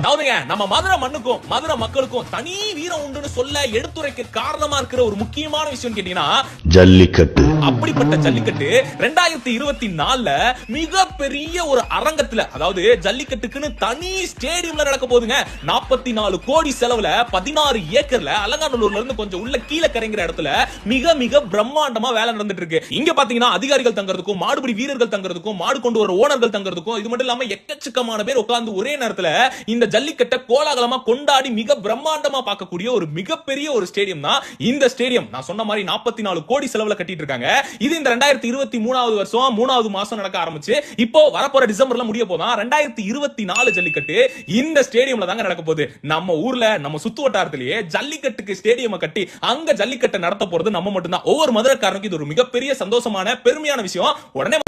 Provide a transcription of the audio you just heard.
அதாவதுங்க நம்ம மதுரை மண்ணுக்கும் மதுரை மக்களுக்கும் தனி வீரம் உண்டுன்னு சொல்ல எடுத்துரைக்க காரணமா இருக்கிற ஒரு முக்கியமான விஷயம் கேட்டீங்கன்னா ஜல்லிக்கட்டு. அப்படிப்பட்ட ஜல்லிக்கட்டு ரெண்டாயிரத்தி இருபத்தி நாலுல மிகப்பெரிய ஒரு அரங்கத்துல அதாவது ஜல்லிக்கட்டுக்குன்னு தனி ஸ்டேடியம்ல நடக்க போகுதுங்க. நாற்பத்தி நாலு கோடி செலவுல பதினாறு ஏக்கர்ல அலங்காநல்லூர்ல இருந்து கொஞ்சம் உள்ள கீழே கரைங்கிற இடத்துல மிக மிக பிரம்மாண்டமா வேலை நடந்துட்டு இருக்கு. இங்க பாத்தீங்கன்னா அதிகாரிகள் தங்குறதுக்கும் மாடுபிடி வீரர்கள் தங்குறதுக்கும் மாடு கொண்டு வர ஓனர்கள் தங்குறதுக்கும் இது மட்டும் இல்லாம எக்கச்சக்கமான பேர் உட்கார்ந்து ஒரே நேரத்துல இந்த ஜல்லிக்கட்டை கோலாகலமா கொண்டாடி மிக பிரம்மாண்டமா பார்க்கக்கூடிய ஒரு மிகப்பெரிய ஒரு ஸ்டேடியம் தான் இந்த ஸ்டேடியம். நான் சொன்ன மாதிரி நாற்பத்தி நாலு கோடி செலவுல கட்டிட்டு இருக்காங்க. இது இந்த ரெண்டாயிரத்தி இருபத்தி மூணாவது வருஷம் மூணாவது மாசம் நடக்க ஆரம்பிச்சு இப்போ வரப்போற டிசம்பர்ல முடிய போதான் ரெண்டாயிரத்தி இருபத்தி நாலு ஜல்லிக்கட்டு இந்த ஸ்டேடியம்ல தாங்க நடக்க போகுது. நம்ம ஊர்ல நம்ம சுத்து வட்டாரத்திலேயே ஜல்லிக்கட்டுக்கு ஸ்டேடியம் கட்டி அங்க ஜல்லிக்கட்டை நடத்த போறது நம்ம மட்டும்தான். ஒவ்வொரு மதுரைக்காரனுக்கும் இது ஒரு மிகப்பெரிய சந்தோஷமான பெருமையான விஷயம். உடனே